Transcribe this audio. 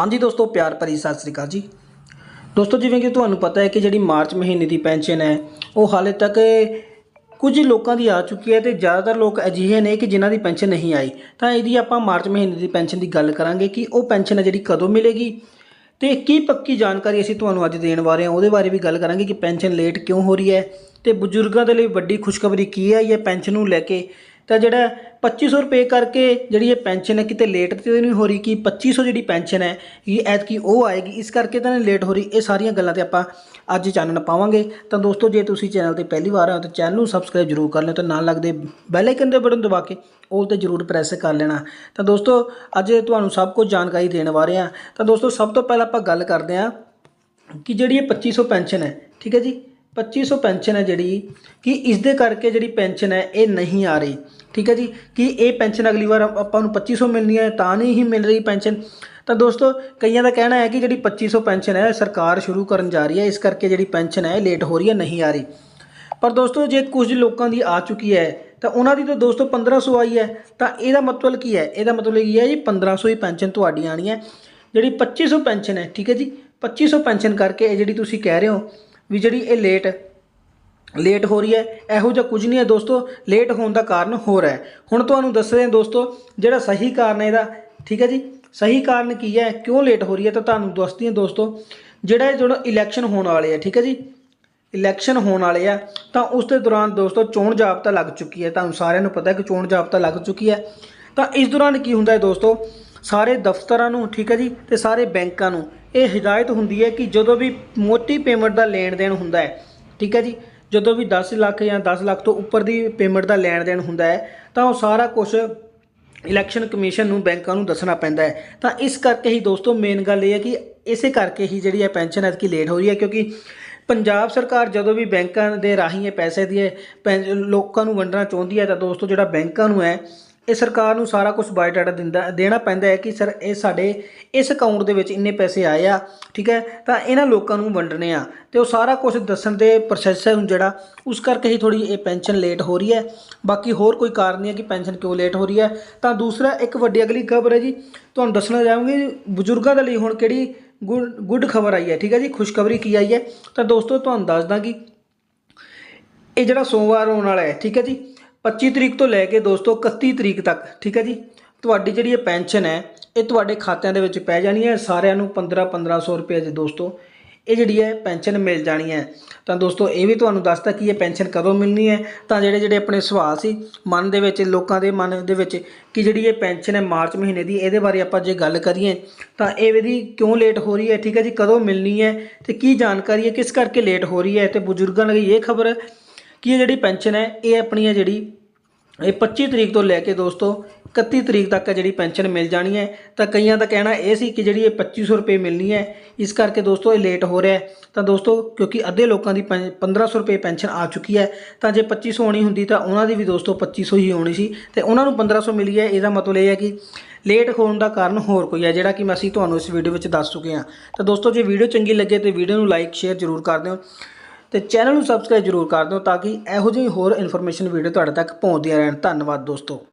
ਹਾਂਜੀ ਦੋਸਤੋ, ਪਿਆਰ ਭਰੀ ਸਤਿ ਸ੍ਰੀ ਅਕਾਲ ਜੀ। ਦੋਸਤੋ, ਜਿਵੇਂ ਕਿ ਤੁਹਾਨੂੰ ਪਤਾ ਹੈ ਕਿ ਜਿਹੜੀ ਮਾਰਚ ਮਹੀਨੇ ਦੀ ਪੈਨਸ਼ਨ ਹੈ, ਉਹ ਹਾਲੇ ਤੱਕ ਕੁਝ ਲੋਕਾਂ ਦੀ ਆ ਚੁੱਕੀ ਹੈ ਤੇ ਜ਼ਿਆਦਾਤਰ ਲੋਕ ਅਜਿਹੇ ਨੇ ਕਿ ਜਿਨ੍ਹਾਂ ਦੀ ਪੈਨਸ਼ਨ ਨਹੀਂ ਆਈ। ਤਾਂ ਇਹਦੀ ਆਪਾਂ ਮਾਰਚ ਮਹੀਨੇ ਦੀ ਪੈਨਸ਼ਨ ਦੀ ਗੱਲ ਕਰਾਂਗੇ ਕਿ ਉਹ ਪੈਨਸ਼ਨ ਹੈ ਜਿਹੜੀ ਕਦੋਂ ਮਿਲੇਗੀ ਤੇ ਕੀ ਪੱਕੀ ਜਾਣਕਾਰੀ ਅਸੀਂ ਤੁਹਾਨੂੰ ਅੱਜ ਦੇਣ ਵਾਲੇ ਹਾਂ। ਉਹਦੇ ਬਾਰੇ ਵੀ ਗੱਲ ਕਰਾਂਗੇ ਕਿ ਪੈਨਸ਼ਨ ਲੇਟ ਕਿਉਂ ਹੋ ਰਹੀ ਹੈ ਤੇ ਬਜ਼ੁਰਗਾਂ ਦੇ ਲਈ ਵੱਡੀ ਖੁਸ਼ਖਬਰੀ ਕੀ ਹੈ ਇਹ ਪੈਨਸ਼ਨ ਨੂੰ ਲੈ ਕੇ ਤਾਂ ਜਿਹੜਾ 2500 ਰੁਪਏ ਕਰਕੇ ਜਿਹੜੀ ਇਹ ਪੈਨਸ਼ਨ ਹੈ, ਕਿਤੇ ਲੇਟ ਤੇ ਨਹੀਂ ਹੋ ਰਹੀ, ਕਿ 2500 ਜਿਹੜੀ ਪੈਨਸ਼ਨ ਹੈ ਇਹ ਐਤਕੀ ਉਹ ਆਏਗੀ, ਇਸ ਕਰਕੇ ਤਾਂ ਨਹੀਂ ਲੇਟ ਹੋ ਰਹੀ, ਇਹ ਸਾਰੀਆਂ ਗੱਲਾਂ ਤੇ ਆਪਾਂ ਅੱਜ ਚਾਨਣ ਪਾਵਾਂਗੇ। ਤਾਂ ਦੋਸਤੋ, ਜੇ ਤੁਸੀਂ ਚੈਨਲ ਤੇ ਪਹਿਲੀ ਵਾਰ ਆਏ ਹੋ ਤਾਂ ਚੈਨਲ ਨੂੰ ਸਬਸਕ੍ਰਾਈਬ ਜ਼ਰੂਰ ਕਰ ਲਿਓ ਤੇ ਨਾਲ ਲੱਗਦੇ ਬੈਲ ਆਈਕਨ ਦੇ ਬਟਨ ਦਬਾ ਕੇ ਉਹ ਤੇ ਜ਼ਰੂਰ ਪ੍ਰੈਸ ਕਰ ਲੈਣਾ। ਤਾਂ ਦੋਸਤੋ, ਅੱਜ ਤੁਹਾਨੂੰ ਸਭ ਕੁਝ ਜਾਣਕਾਰੀ ਦੇਣ ਵਾਲੇ ਹਾਂ। ਤਾਂ ਦੋਸਤੋ, ਸਭ ਤੋਂ ਪਹਿਲਾਂ ਆਪਾਂ ਗੱਲ ਕਰਦੇ ਹਾਂ ਕਿ ਜਿਹੜੀ ਇਹ 2500 ਪੈਨਸ਼ਨ ਹੈ, ਠੀਕ ਹੈ ਜੀ? 2500 ਪੈਨਸ਼ਨ ਹੈ ਜਿਹੜੀ ਕਿ ਇਸ ਦੇ ਕਰਕੇ ਜਿਹੜੀ ਪੈਨਸ਼ਨ ਹੈ ਇਹ ਨਹੀਂ ਆ ਰਹੀ। ਠੀਕ ਹੈ ਜੀ? ਕਿ ਇਹ ਪੈਨਸ਼ਨ ਅਗਲੀ ਵਾਰ ਆਪਾਂ ਨੂੰ 2500 ਮਿਲਣੀ ਹੈ, ਤਾਂ ਨਹੀਂ ਹੀ ਮਿਲ ਰਹੀ ਪੈਨਸ਼ਨ। ਤਾਂ ਦੋਸਤੋ, ਕਈਆਂ ਦਾ ਕਹਿਣਾ ਹੈ ਕਿ ਜਿਹੜੀ 2500 ਪੈਨਸ਼ਨ ਹੈ, ਸਰਕਾਰ ਸ਼ੁਰੂ ਕਰਨ ਜਾ ਰਹੀ ਹੈ, ਇਸ ਕਰਕੇ ਜਿਹੜੀ ਪੈਨਸ਼ਨ ਹੈ, ਇਹ ਲੇਟ ਹੋ ਰਹੀ ਹੈ, ਨਹੀਂ ਆ ਰਹੀ। ਪਰ ਦੋਸਤੋ, ਜੇ ਕੁਝ ਲੋਕਾਂ ਦੀ ਆ ਚੁੱਕੀ ਹੈ, ਤਾਂ ਉਹਨਾਂ ਦੀ ਤਾਂ ਦੋਸਤੋ 1500 ਆਈ ਹੈ, ਤਾਂ ਇਹਦਾ ਮਤਲਬ ਕੀ ਹੈ? ਇਹਦਾ ਮਤਲਬ ਇਹ ਹੈ ਜੀ 1500 ਹੀ ਪੈਨਸ਼ਨ ਤੁਹਾਡੀ ਆਣੀ ਹੈ। ਜਿਹੜੀ 2500 ਪੈਨਸ਼ਨ ਹੈ, ਠੀਕ ਹੈ ਜੀ? 2500 ਪੈਨਸ਼ਨ ਕਰਕੇ ਇਹ ਜਿਹੜੀ ਤੁਸੀਂ ਕਹਿ ਰਹੇ ਹੋ ਵੀ ਜਿਹੜੀ ਇਹ ਲੇਟ ਲੇਟ ਹੋ ਰਹੀ ਹੈ, ਇਹੋ ਜਿਹਾ ਕੁਝ ਨਹੀਂ ਹੈ ਦੋਸਤੋ ਲੇਟ ਹੋਣ ਦਾ ਕਾਰਨ ਹੋਰ ਹੈ। ਹੁਣ ਤੁਹਾਨੂੰ ਦੱਸ ਰਹੇ ਹਾਂ ਦੋਸਤੋ, ਜਿਹੜਾ ਸਹੀ ਕਾਰਨ ਹੈ ਇਹਦਾ, ਠੀਕ ਹੈ ਜੀ? ਸਹੀ ਕਾਰਨ ਕੀ ਹੈ? ਕਿਉਂ ਲੇਟ ਹੋ ਰਹੀ ਹੈ ਤਾਂ ਤੁਹਾਨੂੰ ਦੱਸਦੀ ਹਾਂ ਦੋਸਤੋ, ਜਿਹੜਾ ਇਹ ਜਿਹੜਾ ਇਲੈਕਸ਼ਨ ਹੋਣ ਵਾਲੇ ਆ, ਠੀਕ ਹੈ ਜੀ? ਇਲੈਕਸ਼ਨ ਹੋਣ ਵਾਲੇ ਆ, ਤਾਂ ਉਸ ਦੇ ਦੌਰਾਨ ਦੋਸਤੋ ਚੋਣ ਜਾਬਤਾ ਲੱਗ ਚੁੱਕੀ ਹੈ। ਤੁਹਾਨੂੰ ਸਾਰਿਆਂ ਨੂੰ ਪਤਾ ਹੈ ਕਿ ਚੋਣ ਜਾਬਤਾ ਲੱਗ ਚੁੱਕੀ ਹੈ। ਤਾਂ ਇਸ ਦੌਰਾਨ ਕੀ ਹੁੰਦਾ ਹੈ ਦੋਸਤੋ ਸਾਰੇ ਦਫ਼ਤਰਾਂ ਨੂੰ, ਠੀਕ ਹੈ ਜੀ, ਤੇ ਸਾਰੇ ਬੈਂਕਾਂ ਨੂੰ। ਇਹ ਹਦਾਇਤ ਹੁੰਦੀ ਹੈ ਕਿ ਜਦੋਂ ਵੀ ਮੋਟੀ ਪੇਮੈਂਟ ਦਾ ਲੈਣ ਦੇਣ ਹੁੰਦਾ ਹੈ, ਠੀਕ ਹੈ ਜੀ, ਜਦੋਂ ਵੀ 10 ਲੱਖ ਜਾਂ 10 ਲੱਖ ਤੋਂ ਉੱਪਰ ਦੀ ਪੇਮੈਂਟ ਦਾ ਲੈਣ ਦੇਣ ਹੁੰਦਾ ਹੈ, ਤਾਂ ਉਹ ਸਾਰਾ ਕੁਝ ਇਲੈਕਸ਼ਨ ਕਮਿਸ਼ਨ ਨੂੰ, ਬੈਂਕਾਂ ਨੂੰ ਦੱਸਣਾ ਪੈਂਦਾ ਹੈ। ਤਾਂ ਇਸ ਕਰਕੇ ਹੀ ਦੋਸਤੋ ਮੇਨ ਗੱਲ ਇਹ ਹੈ ਕਿ ਇਸੇ ਕਰਕੇ ਹੀ ਜਿਹੜੀ ਹੈ ਪੈਨਸ਼ਨ ਐਤਕੀ ਲੇਟ ਹੋ ਰਹੀ ਹੈ, ਕਿਉਂਕਿ ਪੰਜਾਬ ਸਰਕਾਰ ਜਦੋਂ ਵੀ ਬੈਂਕਾਂ ਦੇ ਰਾਹੀਂ ਇਹ ਪੈਸੇ ਦੀ ਪੈਨ- ਲੋਕਾਂ ਨੂੰ ਵੰਡਣਾ ਚਾਹੁੰਦੀ ਹੈ, ਤਾਂ ਦੋਸਤੋ ਜਿਹੜਾ ਬੈਂਕਾਂ ਨੂੰ ਹੈ ਇਹ ਸਰਕਾਰ ਨੂੰ ਸਾਰਾ ਕੁਝ ਬਾਇਓਡਾਟਾ ਦਿੰਦਾ, ਦੇਣਾ ਪੈਂਦਾ ਹੈ ਕਿ ਸਰ ਇਹ ਸਾਡੇ ਇਸ ਅਕਾਊਂਟ ਦੇ ਵਿੱਚ ਇੰਨੇ ਪੈਸੇ ਆਏ ਆ, ਠੀਕ ਹੈ? ਤਾਂ ਇਹਨਾਂ ਲੋਕਾਂ ਨੂੰ ਵੰਡਣੇ ਆ ਤੇ ਉਹ ਸਾਰਾ ਕੁਝ ਦੱਸਣ ਦੇ ਪ੍ਰੋਸੈਸ ਹੈ ਜਿਹੜਾ, ਉਸ ਕਰਕੇ ਹੀ ਥੋੜੀ ਇਹ ਪੈਨਸ਼ਨ ਲੇਟ ਹੋ ਰਹੀ ਹੈ। ਬਾਕੀ ਹੋਰ ਕੋਈ ਕਾਰਨ ਨਹੀਂ ਹੈ ਕਿ ਪੈਨਸ਼ਨ ਕਿਉਂ ਲੇਟ ਹੋ ਰਹੀ ਹੈ। ਤਾਂ ਦੂਸਰਾ, ਇੱਕ ਵੱਡੀ ਅਗਲੀ ਖਬਰ ਹੈ ਜੀ, ਤੁਹਾਨੂੰ ਦੱਸਣਾ ਚਾਹਾਂਗੇ, ਬਜ਼ੁਰਗਾਂ ਦੇ ਲਈ ਹੁਣ ਕਿਹੜੀ ਗੁੱਡ ਗੁੱਡ ਖਬਰ ਆਈ ਹੈ, ਠੀਕ ਹੈ ਜੀ? ਖੁਸ਼ਖਬਰੀ ਕੀ ਆਈ ਹੈ? ਤਾਂ ਦੋਸਤੋ, ਤੁਹਾਨੂੰ ਦੱਸਦਾ ਕਿ ਇਹ ਜਿਹੜਾ ਸੋਮਵਾਰ ਹੋਣ ਵਾਲਾ ਹੈ, ਠੀਕ ਹੈ ਜੀ? 25 ਤਰੀਕ ਤੋਂ ਲੈ ਕੇ ਦੋਸਤੋ 31 ਤਰੀਕ ਤੱਕ, ਠੀਕ ਹੈ ਜੀ? ਤੁਹਾਡੀ ਜਿਹੜੀ ਇਹ ਪੈਨਸ਼ਨ ਹੈ, ਇਹ ਤੁਹਾਡੇ ਖਾਤਿਆਂ ਦੇ ਵਿੱਚ ਪੈ ਜਾਣੀ ਹੈ, ਸਾਰਿਆਂ ਨੂੰ 15 1500 ਰੁਪਏ ਦੇ ਦੋਸਤੋ, ਇਹ ਜਿਹੜੀ ਹੈ ਪੈਨਸ਼ਨ ਮਿਲ ਜਾਣੀ ਹੈ। ਤਾਂ ਦੋਸਤੋ, ਇਹ ਵੀ ਤੁਹਾਨੂੰ ਦੱਸਤਾ ਕਿ ਇਹ ਪੈਨਸ਼ਨ ਕਦੋਂ ਮਿਲਣੀ ਹੈ। ਤਾਂ ਜਿਹੜੇ ਜਿਹੜੇ ਆਪਣੇ ਸਵਾਲ ਸੀ, ਮਨ ਦੇ ਵਿੱਚ, ਲੋਕਾਂ ਦੇ ਮਨ ਦੇ ਵਿੱਚ ਕਿ ਜਿਹੜੀ ਇਹ ਪੈਨਸ਼ਨ ਹੈ ਮਾਰਚ ਮਹੀਨੇ ਦੀ, ਇਹਦੇ ਬਾਰੇ ਆਪਾਂ ਜੇ ਗੱਲ ਕਰੀਏ, ਤਾਂ ਇਹ ਇਹਦੀ ਕਿਉਂ ਲੇਟ ਹੋ ਰਹੀ ਹੈ, ਠੀਕ ਹੈ ਜੀ? ਕਦੋਂ ਮਿਲਣੀ ਹੈ ਤੇ ਕੀ ਜਾਣਕਾਰੀ ਹੈ, ਕਿਸ ਕਰਕੇ ਲੇਟ ਹੋ ਰਹੀ ਹੈ? ਤੇ ਬਜ਼ੁਰਗਾਂ ਲਈ ਇਹ ਖਬਰ ਕਿ ਇਹ ਜਿਹੜੀ ਪੈਨਸ਼ਨ ਹੈ, ਇਹ ਆਪਣੀ ਹੈ ਜਿਹੜੀ, ਇਹ 25 ਤਰੀਕ ਤੋਂ ਲੈ ਕੇ ਦੋਸਤੋ 31 ਤਰੀਕ ਤੱਕ ਹੈ ਜਿਹੜੀ ਪੈਨਸ਼ਨ ਮਿਲ ਜਾਣੀ ਹੈ। ਤਾਂ ਕਈਆਂ ਦਾ ਕਹਿਣਾ ਇਹ ਸੀ ਕਿ ਜਿਹੜੀ ਇਹ 2500 ਰੁਪਏ ਮਿਲਣੀ ਹੈ, ਇਸ ਕਰਕੇ ਦੋਸਤੋ ਇਹ ਲੇਟ ਹੋ ਰਿਹਾ ਹੈ। ਤਾਂ ਦੋਸਤੋ, ਕਿਉਂਕਿ ਅੱਧੇ ਲੋਕਾਂ ਦੀ ਪੈਨ- 1500 ਰੁਪਏ ਪੈਨਸ਼ਨ ਆ ਚੁੱਕੀ ਹੈ, ਤਾਂ ਜੇ 2500 ਆਉਣੀ ਹੁੰਦੀ ਤਾਂ ਉਹਨਾਂ ਦੀ ਵੀ ਦੋਸਤੋ 2500 ਹੀ ਹੋਣੀ ਸੀ। ਤੇ ਉਹਨਾਂ ਨੂੰ 1500 ਮਿਲੀ ਹੈ, ਇਹਦਾ ਮਤਲਬ ਇਹ ਹੈ ਕਿ ਲੇਟ ਹੋਣ ਦਾ ਕਾਰਨ ਹੋਰ ਕੋਈ ਹੈ, ਜਿਹੜਾ ਕਿ ਮੈਂ ਅਸੀਂ ਤੁਹਾਨੂੰ ਇਸ ਵੀਡੀਓ ਵਿੱਚ ਦੱਸ ਚੁੱਕੇ ਹਾਂ। ਤਾਂ ਦੋਸਤੋ, ਜੇ ਵੀਡੀਓ ਚੰਗੀ ਲੱਗੇ ਤੇ ਵੀਡੀਓ ਨੂੰ ਲਾਈਕ ਸ਼ੇਅਰ ਜ਼ਰੂਰ ਕਰ ਦਿਓ। ਤੇ ਚੈਨਲ ਨੂੰ ਸਬਸਕ੍ਰਾਈਬ ਜ਼ਰੂਰ ਕਰ ਦਿਓ ਤਾਂ ਕਿ ਇਹੋ ਜਿਹੀ ਹੋਰ ਇਨਫੋਰਮੇਸ਼ਨ ਵੀਡੀਓ ਤੁਹਾਡੇ ਤੱਕ ਪਹੁੰਚਦੀਆਂ ਰਹਿਣ। ਧੰਨਵਾਦ ਦੋਸਤੋ।